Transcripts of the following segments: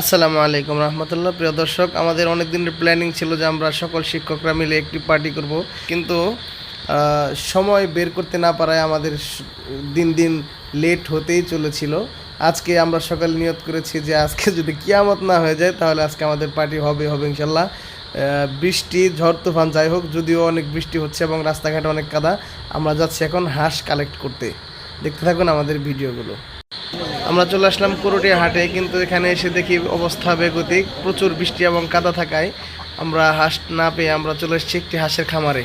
আসসালামু আলাইকুম রহমতুল্লাহ। প্রিয় দর্শক, আমাদের অনেক দিনের প্ল্যানিং ছিল যে আমরা সকল শিক্ষকরা মিলে একটি পার্টি করব। কিন্তু সময় বের করতে না পারায় আমাদের দিন দিন লেট হতেই চলেছিল। আজকে আমরা সকালে নিয়ত করেছি যে আজকে যদি কিয়ামত না হয়ে যায়, তাহলে আজকে আমাদের পার্টি হবে হবে ইনশাল্লাহ বৃষ্টি, ঝড়, তুফান যাই হোক, যদিও অনেক বৃষ্টি হচ্ছে এবং রাস্তাঘাটে অনেক কাদা, আমরা যাচ্ছি এখন হাঁস কালেক্ট করতে। দেখতে থাকুন আমাদের ভিডিওগুলো আমরা চলে আসলাম করটিয়া হাটে, কিন্তু এখানে এসে দেখি অবস্থা বেগতিক, প্রচুর বৃষ্টি এবং কাদা থাকায় আমরা হাঁস না পেয়ে আমরা চলে এসেছি একটি হাঁসের খামারে।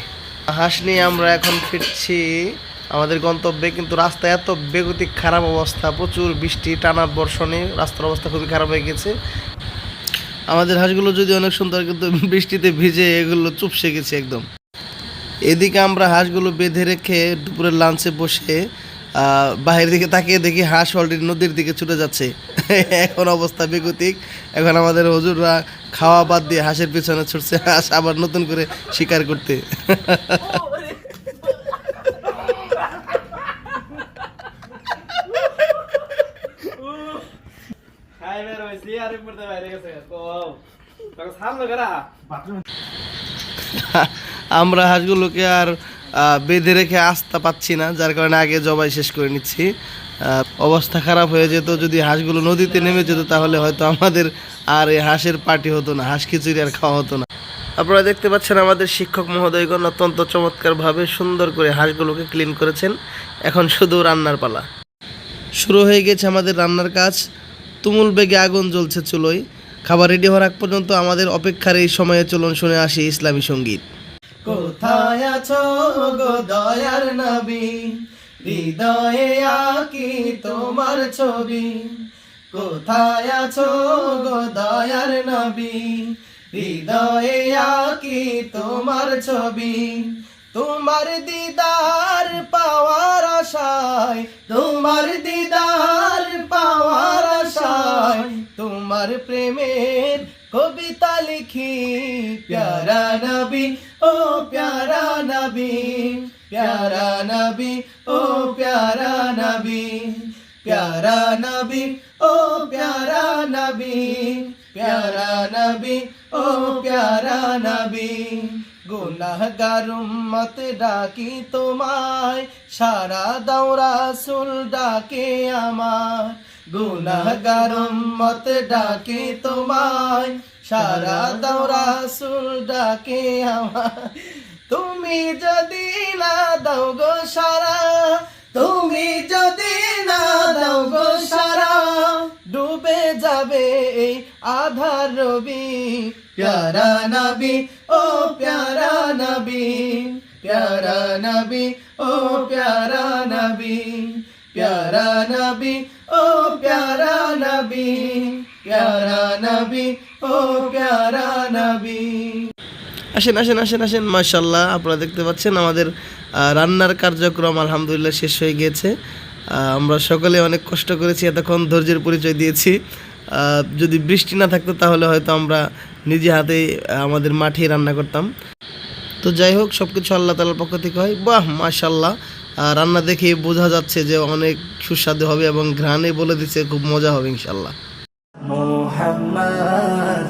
হাঁস নিয়ে আমরা এখন ফিরছি আমাদের গন্তব্যে, কিন্তু রাস্তা এত বেগতিক খারাপ অবস্থা, প্রচুর বৃষ্টি, টানা বর্ষণে রাস্তার অবস্থা খুবই খারাপ হয়ে গেছে। আমাদের হাঁসগুলো যদি অনেক সুন্দর কিন্তু বৃষ্টিতে ভিজে এগুলো চুপসে গেছে একদম। এদিকে আমরা হাঁসগুলো বেঁধে রেখে দুপুরের লাঞ্চে বসে বাইরের দিকে তাকিয়ে দেখি হাঁস অলরেডি নদীর দিকে ছুটে যাচ্ছে। এখন অবস্থা বেগতিক। এখন আমাদের হজুররা খাওয়া বাদ দিয়ে হাঁসের পিছনে ছুটছে হাঁস আবার নতুন করে শিকার করতে। আমরা হাঁসগুলোকে আর বেঁধে রেখে আস্থা পাচ্ছি না, যার কারণে আগে জবাই শেষ করে নিচ্ছি। অবস্থা খারাপ হয়ে যেত, যদি হাঁসগুলো নদীতে নেমে যেত, তাহলে হয়তো আমাদের আর এই হাঁসের পার্টি হতো না, হাঁস খিচুড়ি আর খাওয়া হতো না। আপনারা দেখতে পাচ্ছেন আমাদের শিক্ষক মহোদয়গণ অত্যন্ত চমৎকারভাবে সুন্দর করে হাঁসগুলোকে ক্লিন করেছেন। এখন শুধু রান্নার পালা। শুরু হয়ে গেছে আমাদের রান্নার কাজ। তুমুল বেগে আগুন জ্বলছে চুলোয়। খাবার রেডি হওয়ার আগ পর্যন্ত আমাদের অপেক্ষার এই সময়ে চলুন শুনে আসি ইসলামী সংগীত। কোথায় আছো গো দয়ার নবী? হৃদয়ে আকি তোমার ছবি। কোথায় আছো গো দয়ার নবী? হৃদয়ে আকি তোমার ছবি। তোমার দিদার পাওয়ার আশায়, তোমার দিদার পাওয়ার তোমার প্রেমের কবিতা লিখি। প্যারা নবী, ও প্যারা নবী প্যারা নবী, ও প্যারা নবী প্যারা নবী, ও প্যারা নবী প্যারা নবী, ও প্যারা নবী। গুনাহগার উম্মত ডাকি তোমায়, সারা দাও রাসূল ডাকে আমার। গুনাহগার উম্মত ডাকে তোমায়, সারা দাও রাসূল ডাকে আমার তুমি যদি না দাও গো সারা, তুমি যদি না দাও গো সারা, ডুবে যাবে এই আধার রবি। প্যারা নবী, ও প্যারা নবী প্যারা নবী, ও প্যারা নবী। প্যারা নবী, ও প্যারা নবী প্যারা নবী, ও প্যারা নবী। আসেন আসেন আসেন আসেন মাশাল্লাহ আপনারা দেখতে পাচ্ছেন আমাদের রান্নার কার্যক্রম আলহামদুলিল্লাহ শেষ হয়ে গিয়েছে। আমরা সকলে অনেক কষ্ট করেছি, এতক্ষণ ধৈর্যের পরিচয় দিয়েছি। যদি বৃষ্টি না থাকতো তাহলে হয়তো আমরা নিজে হাতেই আমাদের মাঠে রান্না করতাম। তো যাই হোক সব কিছু আল্লাহ তালার পক্ষ থেকে হয়। বাহ মাশাল্লাহ রান্না দেখে বোঝা যাচ্ছে যে অনেক সুস্বাদু হবে এবং ঘ্রাণে বলে দিচ্ছে, খুব মজা হবে ইনশাল্লাহ মোহাম্মদ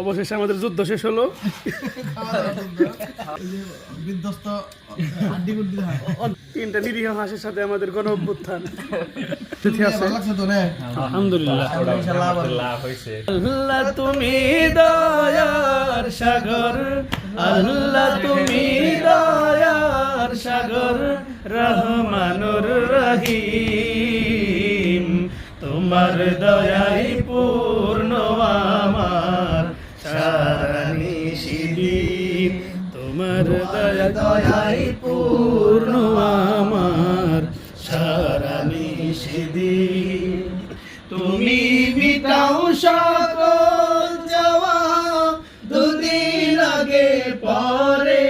অবশেষে আমাদের যুদ্ধ শেষ হলো। তিনটা নিরীহ হাঁসের সাথে আমাদের গণ অভ্যুত্থান। আলহামদুলিল্লাহ। তুমি দয়ার সাগর আল্লাহ তুমি দয়ার সাগর রহমানুর রহিম। তোমার দয়াই হৃদয় দয়া দয়াই পূর্ণ আমার। সারা নিষেধি তুমি মিটাও সকল যাওয়া দুদিন আগে পরে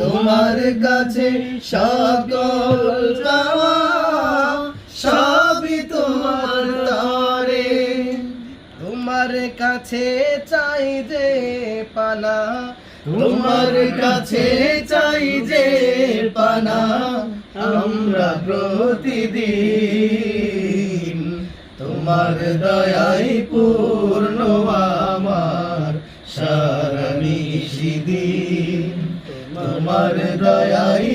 তোমার কাছে সকল যাওয়া সবই তোমার তরে। তোমার কাছে চাই যে পানা তোমার কাছে চাই যে পানা, আমরা প্রতিদিন। তোমার দয়াই পূর্ণ আমার, সারা নিশিদিন। তোমার দয়াই